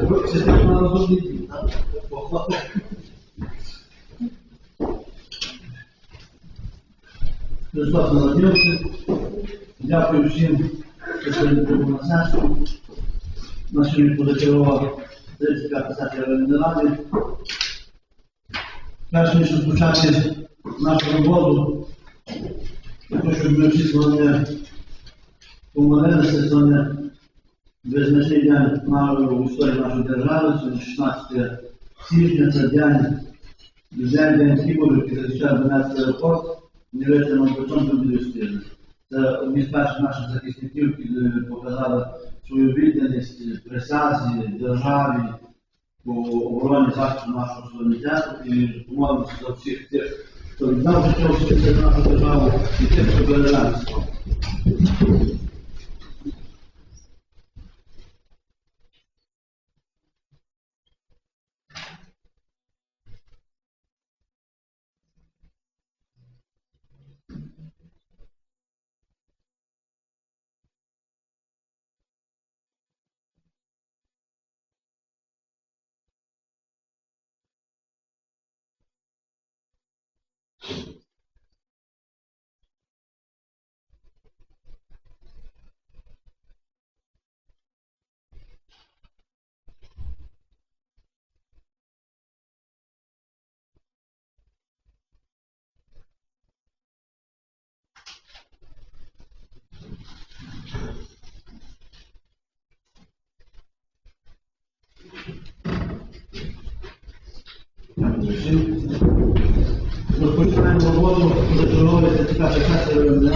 Ви система на розумні дії, так? Христос народився. Дякую всім, що прибув на сесію. На сьогодні позачергова 35 сесія Верховної Ради. Перш ніж розпочати нашу роботу, хочу, щоб ми всі сьогодні помолилися сьогодні визначний день нашої в історії нашої держави, сьогодні 16 січня, це день, день, день Кібору, який захищає Донецький аеропорт, не витримав до чому буде. Це одні з перших наших захисників, які е, показали свою відданість присязі, державі, по обороні захисту нашого суверенітету і помолимося за всіх тих, хто віддав життя всіх нашу державу і тих, хто бере Hallelujah.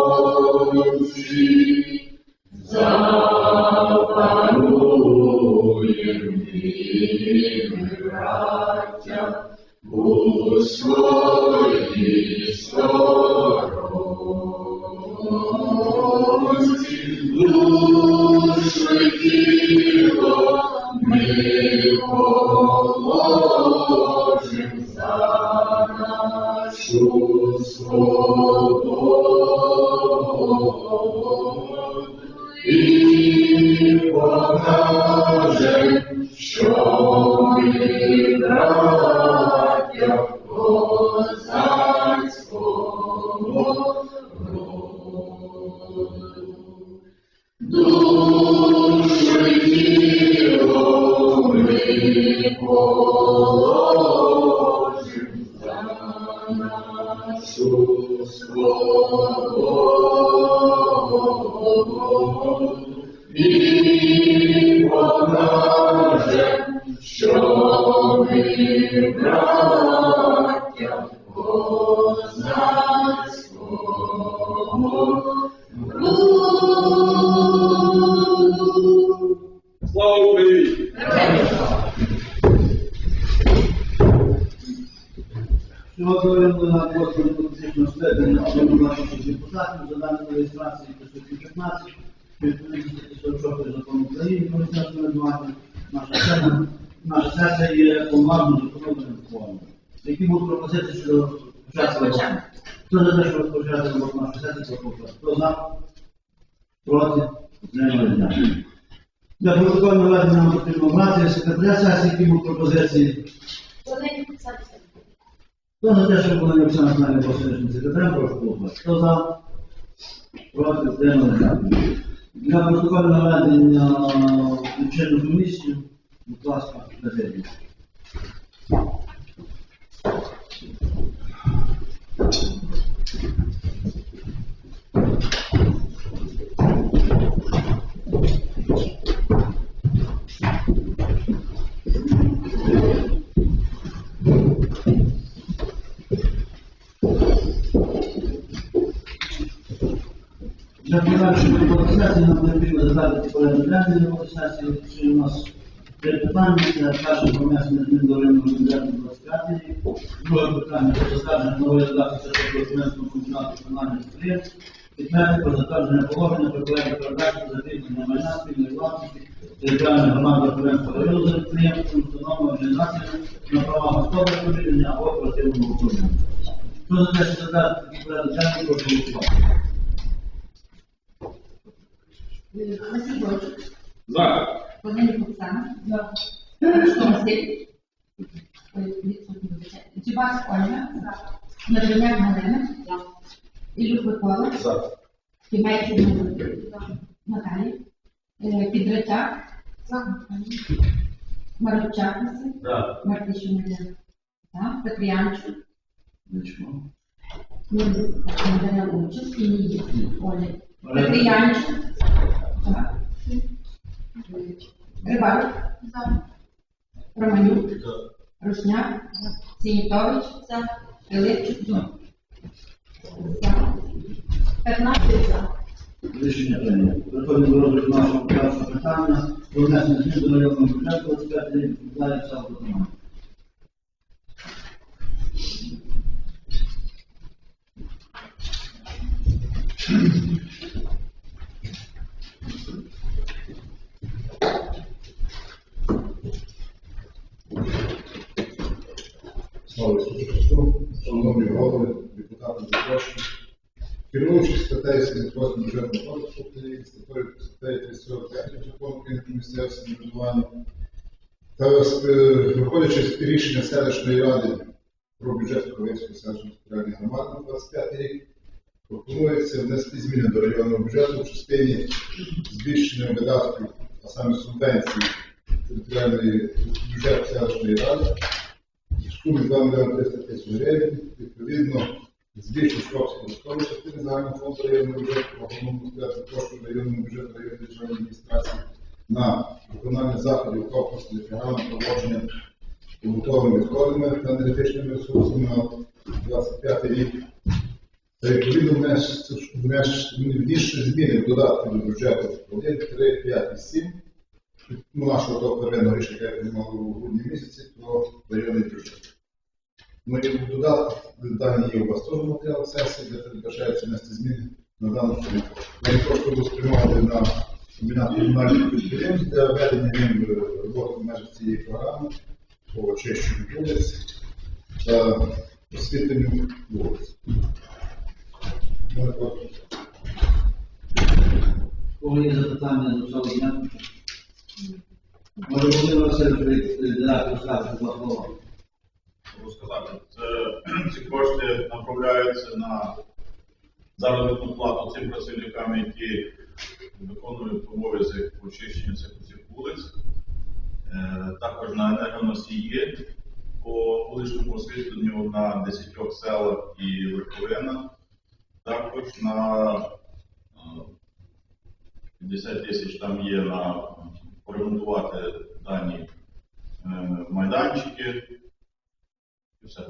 ми обрано наших депутатів за даними реєстрації 515, відповідно статті 46 закону України про місцеве самоврядування. Наша сесія- Наша сесія є повноважною законодавчим формою. Які будуть пропозиції щодо початку? Хто за те, що розпочати роботу нашої сесії, прошу. Хто за? Проти? Утримали? Дякую. Для протокольного ведення нам потрібно брати секретаря сесії, які будуть пропозиції. Вони писати. Хто за те, щоб були Оксана Знає посереднім секретарем, прошу голосувати. Хто за? Проти дякую. Для протоколу наведення лічильну комісію, будь ласка, президію. Для подальшої роботи сесії нам необхідно затвердити порядок денний роботи сесії. Що у нас три питання. Це перше про внесення змін до районного бюджету 25 рік. Друге питання про затвердження нової редакції статуту документного функціонального комунальних підприємств. І третє про затвердження положення про порядок передачі закріплення майна спільної власності територіальної громади Верховенського району за підприємством. Василь За. Владимир Оксана. Ручко Василь. Чебак Ольга. Надвиняк Галина. Ілюк Микола. За. Кімейчук Наталія. Е, Підрачак. Маручак Василь. За. Мартищук Надія. Так, Петріанчук. Нічого. Не бере і не. Оля. Так. Рибак. Романюк. Русняк. Сінітович. Пилипчук. За. За. 15 за. Рішення прийнято. Переходимо до розгляду нашого першого питання. Про внесення змін до районного бюджету 25 рік відповідає ця Керуючись статтею 78 бюджетного кодексу України, статтею статтею 35 закону України про місцеве самоврядування, та е, виходячи з рішення селищної ради про бюджет Кровецької селищної територіальної громади на 25 рік, пропонується внести зміни до районного бюджету в частині збільшення видатків, а саме субвенцій територіальної бюджету селищної ради в сумі 2 мільйони 300 тисяч гривень, відповідно, збільшити строк скорочкової частини загального фонду районного бюджету, головному спрятати кошти районного бюджету районної державної адміністрації на виконання заходів конкурсної програми проводження побутовими відходами та енергетичними ресурсами на 25 рік. Та відповідно внести зміни в додатки до бюджету 1, 3, 5 і 7 ну, нашого того первинного рішення, яке приймали у грудні місяці, про районний бюджет. Ну і в додатку дані є у вас теж матеріал сесії, де передбачається внести зміни на дану суму. Вони просто спрямовані на комбінат комунальних підприємств для ведення ним роботи в межах цієї програми по очищенню вулиць та освітленню вулиць. Є запитання до цього дня? Може, Володимир Васильович, директор скаже два слова. Сказати. Це, ці кошти направляються на заробітну плату цим працівникам, які виконують обов'язок по очищенню цих усіх вулиць. Е, Також на енергоносії по вуличному освітленню на 10 селах і Верховина. Також на е, 50 тисяч там є на поремонтувати дані е, майданчики. І все.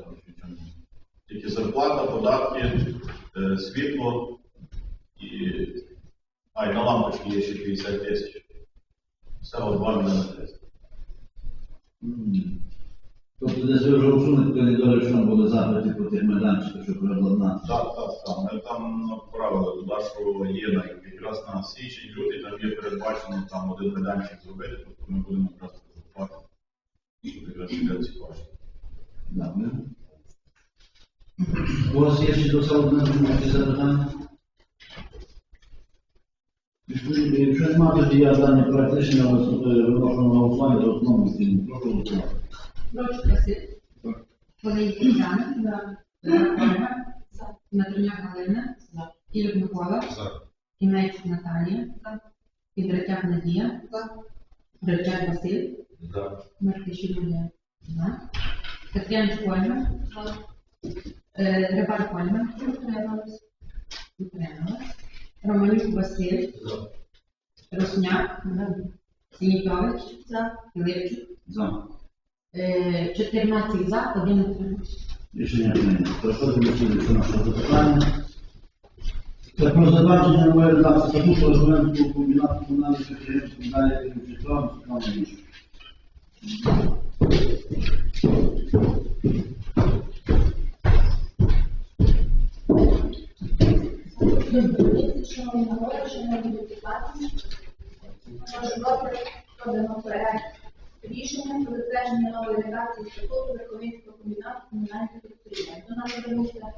Тільки зарплата, податки, е, світло і. А, і на лампочки є ще 50 тисяч. Всього 2 мільйони 300. М. Тобто десь ви вже усунете коридори, що буде запити по тих майданчиках, щоб переобладнати. Так, так, так. Ми там направили туди, що є якраз на січень, лютий, там є передбачено там один майданчик зробити, тобто ми будемо якраз закупати, щоб якраз іде ці кошти. Дякую. У вас є ще до цього дня якісь запитання? Відповідно, Якщо немає, тоді я дані проект рішення виношу на голосування до основного стіну. Прошу голосувати. Ручко Василь. Владимир Оксана. Ольга. Надвиняк Галина. Ілюк Микола. Кімейчук Наталія. Підрачак Надія. Ричак Василь. Мартищук Надія. За. Е, Рибак Ольга. Утрималась. Романюк Василь. Русняк. Сінітович. За. Е, 14 за, 1 утримався. Рішення прийнято. Переходимо до нашого запитання. Це про затвердження нової редакції статуту Розвинського комбінату комунальних підприємств далі Київчика, Світлана Міша. Шановні народи, шановні депутати, розробити подано проект рішення про затвердження нової редакції статуту Верховинського комбінату комунальних підприємств. До звернувся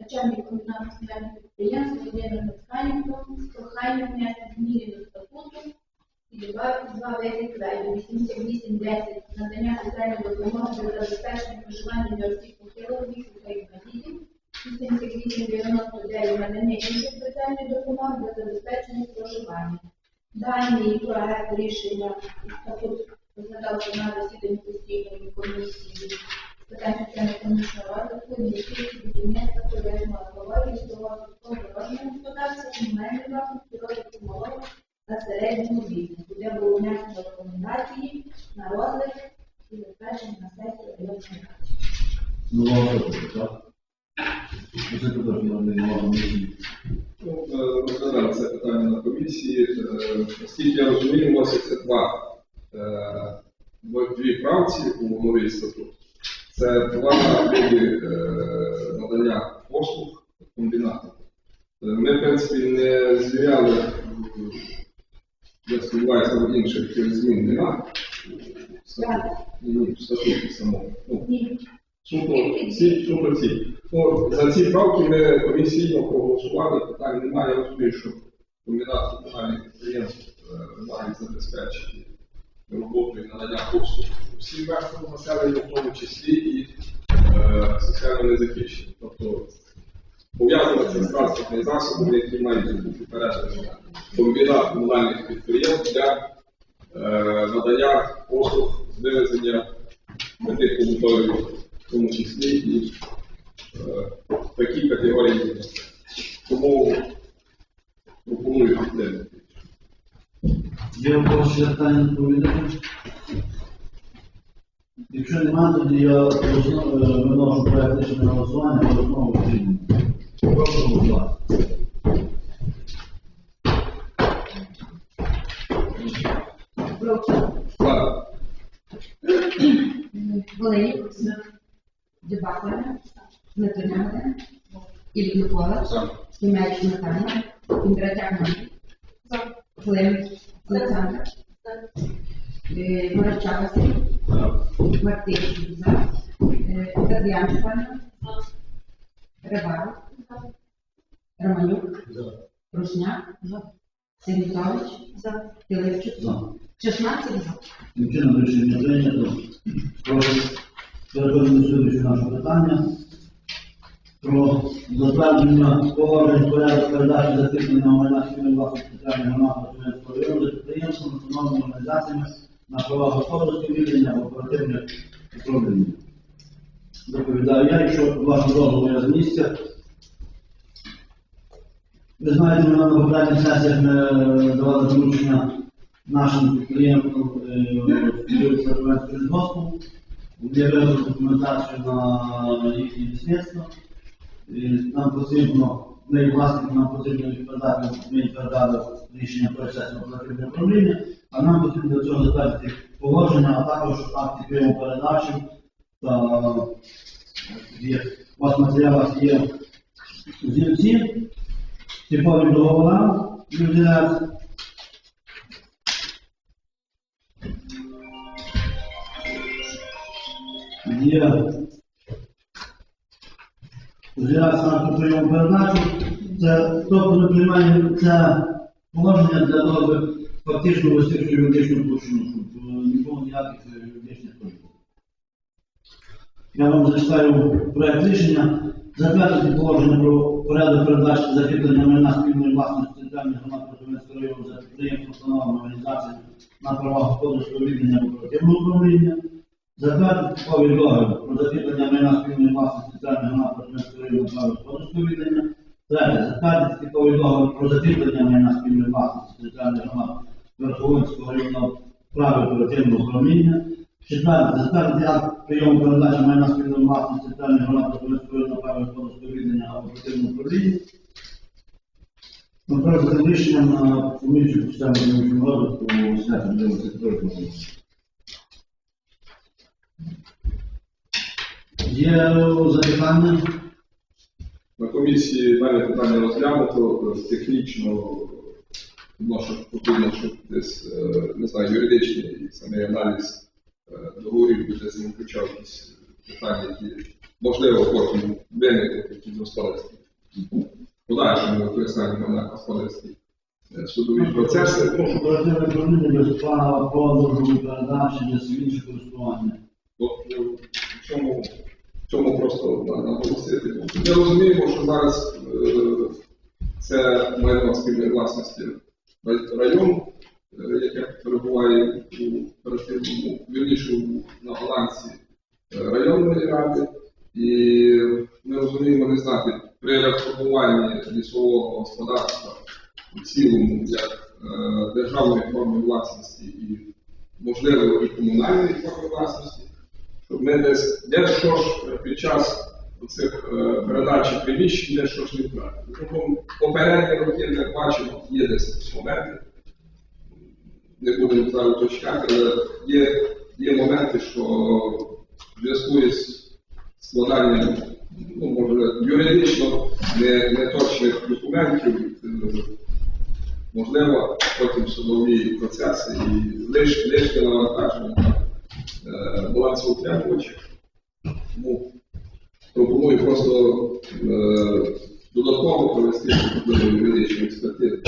начальник комбінату комунальних підприємств Володимир Мацканенко з проханням внести зміни до статуту і додати два види кредиту 8810 надання соціальної допомоги для забезпечення проживання для осіб похилого віку та інвалідів 8899 надання інших соціальної допомоги для забезпечення проживання. Даний проект рішення статут розглядався на засіданні постійної комісії з питань соціально-економічного розвитку, інвестицій, будівництва, туризму, екології, розвитку дорожнього господарства, комунальної власності, розвитку малого та середнього бізнесу, де було внесено рекомендації на розгляд і затвердження на сесії районної ради. Ну, так? Це Розглядали це питання на комісії. Наскільки я розумію, вносяться два е, дві правці у новий статут. Це два види е, надання послуг комбінату. Е, Ми, в принципі, не звіряли, я сподіваюся, там інших змін нема. в статуті. В самому. Ну, суто ці. Ну, за ці правки ми комісійно проголосували, питань немає. Я розумію, що комбінат комунальних підприємств е, має забезпечити роботу і надання послуг всім верствам населення, в тому числі і е, соціально незахищені. Тобто це з транспортним засобом, які мають бути передані на комбінат комунальних підприємств для е, надання послуг з вивезення таких побутових, в тому числі і такі категорії. Тому пропоную підтримати. Є у когось ще питання доповідати? Якщо немає, тоді я виношу проект рішення голосування за знову прийму. Прошу голосувати. Микола. Тимець Наталія. Кондратяк Марій. Олександр. Е, Морочак Василь. Мартинський. За. Степанівна. Рибак. Романюк. Рушняк. Сенітович. Пилипчук. За. 16 за. Таким чином рішення прийнято. Переходимо до слідчого нашого питання. Про затвердження положень порядок передачі закріплення майна спільної власності спеціальної громади району за підприємствами, установленими організаціями на права господарського відділення оперативних управління. Доповідаю я, якщо вашу дозволу я з місця. Ви знаєте, ми на попередніх сесіях ми е, давали доручення нашим підприємствам спілкуються з госпу, вони документацію на їхнє лісництво. Нам потрібно, ми як власники, нам потрібно відповідати, ми їм рішення про сесію оперативне управління, а нам потрібно до цього затвердити положення, а також акти прийому передачі та є, у вас в матеріалах є зінці, типові договори, юзіляції. є зряд на прийом передачу, це тобто ми приймаємо це положення для того, аби фактично вести юридичну площину, щоб е, було ніяких е, юридичних проблем. Я вам зачитаю проект рішення. Затвердити положення про порядок передачі закріплення майна спільної власності центральних громад Противницького району за підприємство установленої організації на правах господарського або оперативного управління. Затвердити типовий договір про закріплення майна спільної власності центральних громад Противницького району на правах господарського віддання. Третє. Затвердити типовий договір про закріплення майна спільної власності центральних громад Верховинського району правил оперативного управління. Четверте, затвердити акт прийому передачі майна спільної власності Противницького району правил господарського віддання або оперативного управління. Контроль за рішенням на по системі розвитку свято для сектору. Є запитання? На комісії дане питання розглянуто е, технічно, ну, що потрібно, щоб десь, е, не знаю, юридичний самий аналіз е, договорів буде з ним якісь питання, які можливо потім виникнуть якісь господарські. Подальшому використанні на господарські е, судові процеси. Прошу оперативне управління без права продажу, передачі, без інших користування. Е, в цьому, в цьому просто на- наголосити. Ми розуміємо, що зараз е, це майно спільної власності рай- району, е, яке перебуває у оперативному, вірніше на балансі е, районної ради. І ми розуміємо не знати при реформуванні лісового господарства в цілому як державної форми власності і можливо і комунальної форми власності, щоб ми десь дещо ж е, під час цих е, передачі приміщень дещо ж не втратили. Попередні роки ми бачимо, є десь моменти, не будемо зараз уточняти, але є, є моменти, що в зв'язку із складанням, ну, може, юридично не, неточних документів, е, можливо, потім судові процеси і лиш, лишнє навантаження на балансоутримувачів. Тому пропоную просто е, додатково провести юридичну експертизу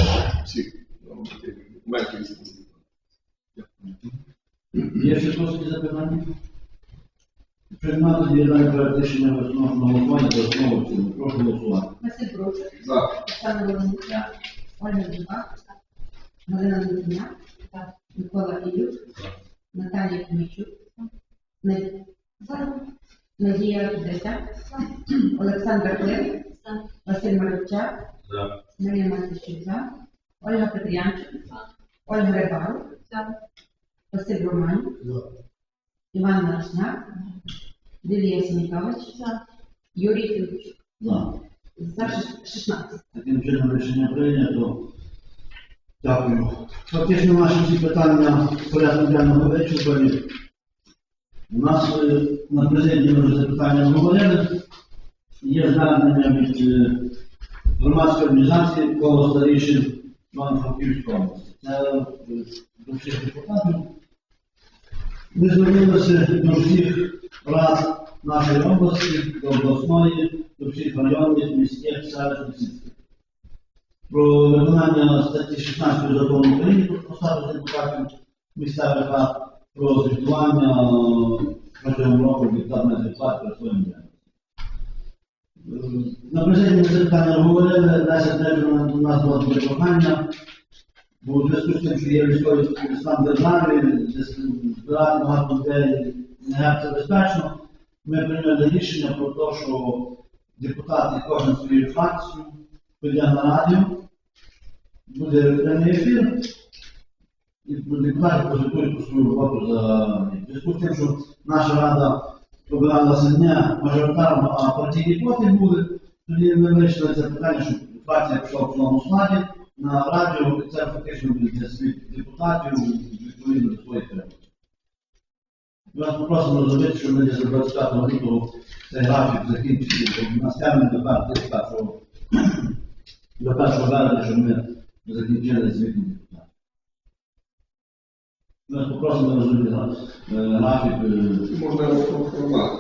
всіх нормативних документів. які. Є ще просто запитання? Немає, тоді проект рішення в основному голосування за основу в цілому. Прошу голосувати. Василь Брочик, За. Оксана Воронця, Ольга Дубак, Галина Дмитрівна, Микола Ілюк, Наталія Кумічук, За. Надія Деся, Олександр Клим, Василь Марівчак, Марія Матищук, за, Ольга Петрянчик, Ольга Рибал, Василь Роман, Іван Маршняк, Лілія Сімікович, Юрій Філіпчук. За. За шіс- 16. Таким чином рішення прийнято. Дякую. Фактично наші всі питання порядку денного вичерпані. У нас е, на президії ми вже це питання обговорили. Є звернення від е, громадської організації коло старішин Івано-Франківської області. Це е, до всіх депутатів. Ми звернулися до всіх рад нашої області, до обласної, до всіх районних, міських, селищних, сільських. Про виконання статті 16 закону України про посаду депутатів місцевих рад про звітування е, протягом року депутатної зарплати своїм. Е, На ми це питання говорили, 10 днів у нас було таке бо у зв'язку з тим, що є військовий стан держави, збирати багато людей не це безпечно, ми прийняли рішення про те, що депутати кожен свою фракцію піде на радіо, буде прямий ефір, депутати прозвітують про свою роботу за. Зв'язку з тим, що наша рада обиралася не мажоритарно, а партійні квоти були, тоді ми вирішили це питання, щоб фракція пішла в цьому складі на радіо, і це фактично для своїх депутатів відповідно до своїх треба. Ми вас попросимо зробити, щоб ми десь 25 лютого цей графік закінчили, бо у нас термін до 1 до 1 березня, щоб ми закінчили звітні депутати. Ми попросимо розробити е, графік. е, Можливо.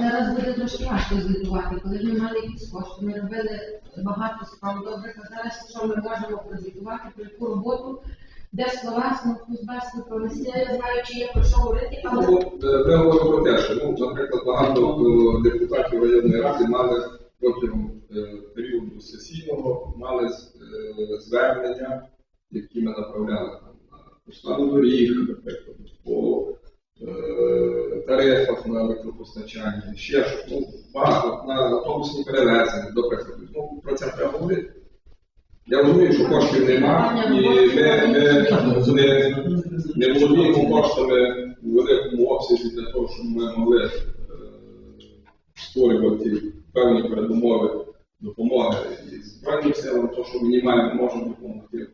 Зараз буде трошки важко звітувати, коли ми мали якісь кошти, ми робили багато справ добрих, а зараз що ми можемо прозвітувати, про яку роботу, де словасно, кузбасно провести, я знаю, чи є про що говорити, але Ну, е, Ми говоримо про те, що, ну, наприклад, багато депутатів районної ради мали протягом періоду сесійного мали звернення, які ми направляли на по стану доріг, наприклад, по е, тарифах на електропостачання, ще ж ну, багато на автобусні перевезення, до прикладу. Ну, про це треба говорити. Я розумію, що коштів нема, і ми, ми, ми не володіємо коштами у великому обсязі для того, щоб ми могли е, створювати певні передумови допомоги і Збройним силам, то, що мінімально можемо допомогти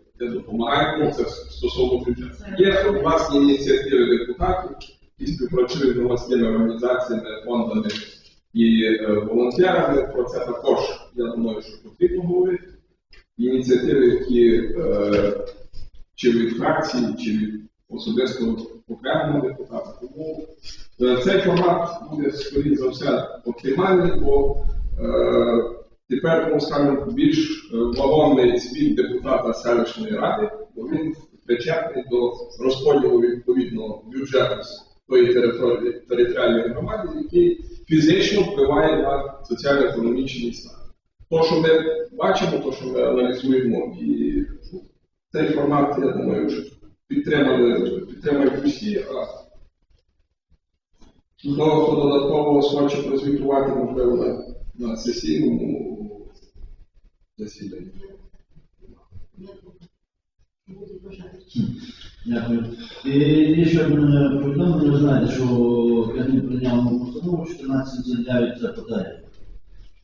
має, ну, це стосовно бюджету. Є власні ініціативи депутатів, які співпрацюють з громадськими організаціями, фондами і е, волонтерами. Про це також, я думаю, що потрібно говорити. Ініціативи, які е, чи від фракції, чи від особисто окремого депутата. Тому е, цей формат буде, скоріше за все, оптимальний, бо тепер, ну, скажімо, більш е, вагомий звіт депутата селищної ради, бо він причетний до розподілу відповідного бюджету тої території територіальної громади, який фізично впливає на соціально-економічний стан. То, що ми бачимо, то, що ми аналізуємо, і цей формат, я думаю, що підтримали, підтримають усі, а хто, додатково схоче прозвітувати, можливо, на сесійному засіданні. Дякую. І ще мене повідомлення, ви знаєте, що Кабмін прийняв нову постанову 1479, це питання.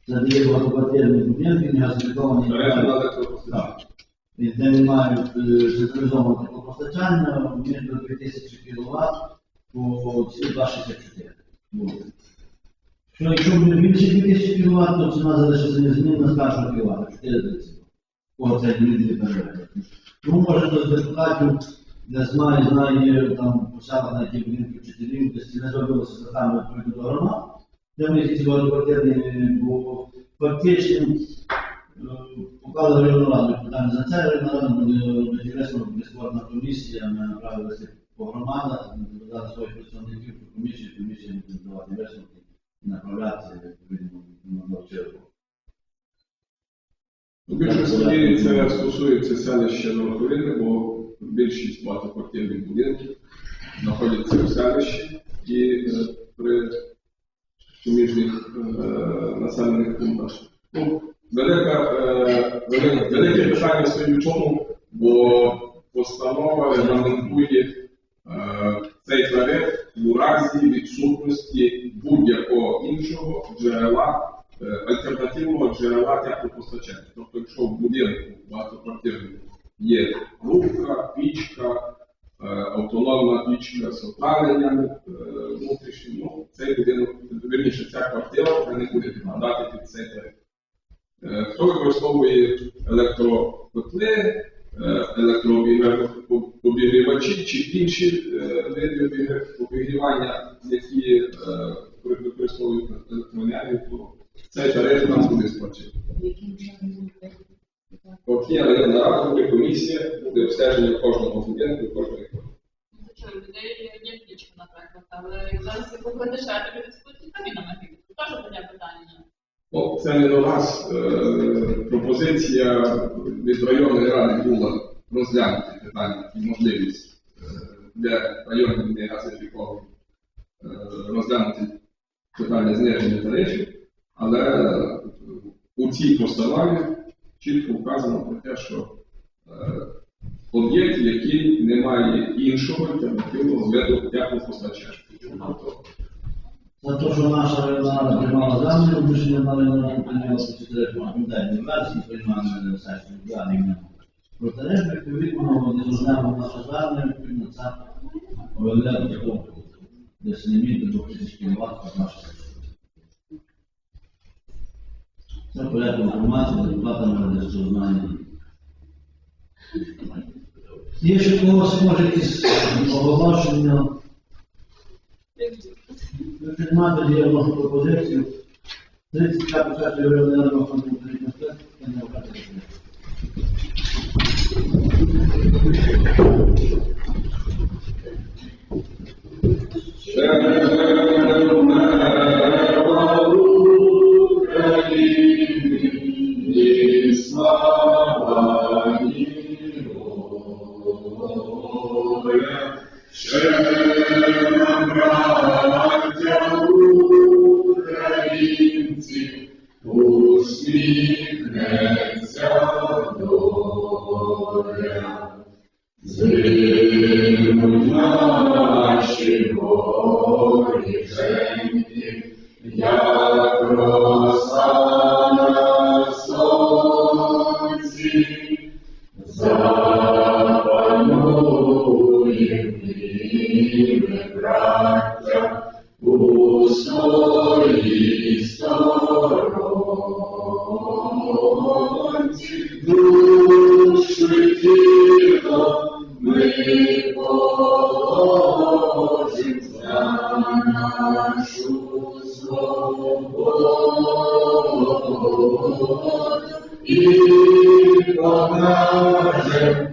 Це дає багатоквартирні будинки, не газифіковані. Так. Де не мають централізованого теплопостачання, між до 2000 кВт по ціні 264 буде. Що якщо буде більше 2000 кВт, то ціна залишиться незмінна 1 кВт, 4 О, це дві переведе. Ну, може, до депутатів не знає, знає там посяга на ті будинки вчителів, десь не зробилося за там відповідно до громад, де ми ці багатоквартирні, бо фактично е, поклали районну раду. Питання за це, районна рада буде робити висновок, створена комісія, ми направилися по громадах, додати своїх представників по комісії, комісія буде давати висновки направляти на довчерку. У більшості мірі це стосується селища Новоковини, бо більшість багатоквартирних будинків знаходяться в селищі і е, при суміжних е, населених пунктах. Ну, велика, е, велике, питання стоїть в чому, бо постанова регламентує цей тариф у разі відсутності будь-якого іншого джерела е, альтернативного джерела теплопостачання. Тобто, якщо в будинку багатоквартирному є рубка, пічка, е, автономна пічка з опаленням е, внутрішнім, ну, цей будинок, вірніше, ця квартира вже не буде підпадати під цей тариф. Хто використовує електрокотли, електрообігрівачі чи інші е, види обігрівання, які е, використовують електроенергію, то цей тариф нам буде сплачувати. Окей, але на рада буде комісія, буде обстеження кожного будинку, кожної квартири. Що, людей є пічка, наприклад, але зараз як купити ще тобі дискусії самі на механіку. Теж таке питання. Це не до нас. Е, пропозиція від районної ради була розглянути питання і можливість е, для районів не газифікованих е, розглянути питання зниження тарифів, але у цій постанові чітко вказано про те, що об'єкт, який не має іншого альтернативного виду теплопостачання. За те, що наша районна приймала землю, рішення на районну раду прийняла по чотирьох пам'ятаєте, версії приймали на сесію, далі не Про тариф, відповідно, не розглянули наше звернення, відповідно, це виглядає до такого, десь не до тисяч кіловат, наша Це порядок інформації, депутатам десь що знає. Є ще когось може якісь оголошення, Приймати є одну пропозицію. 35 сесію районної ради Верховної Української не вважаю. За і покажем,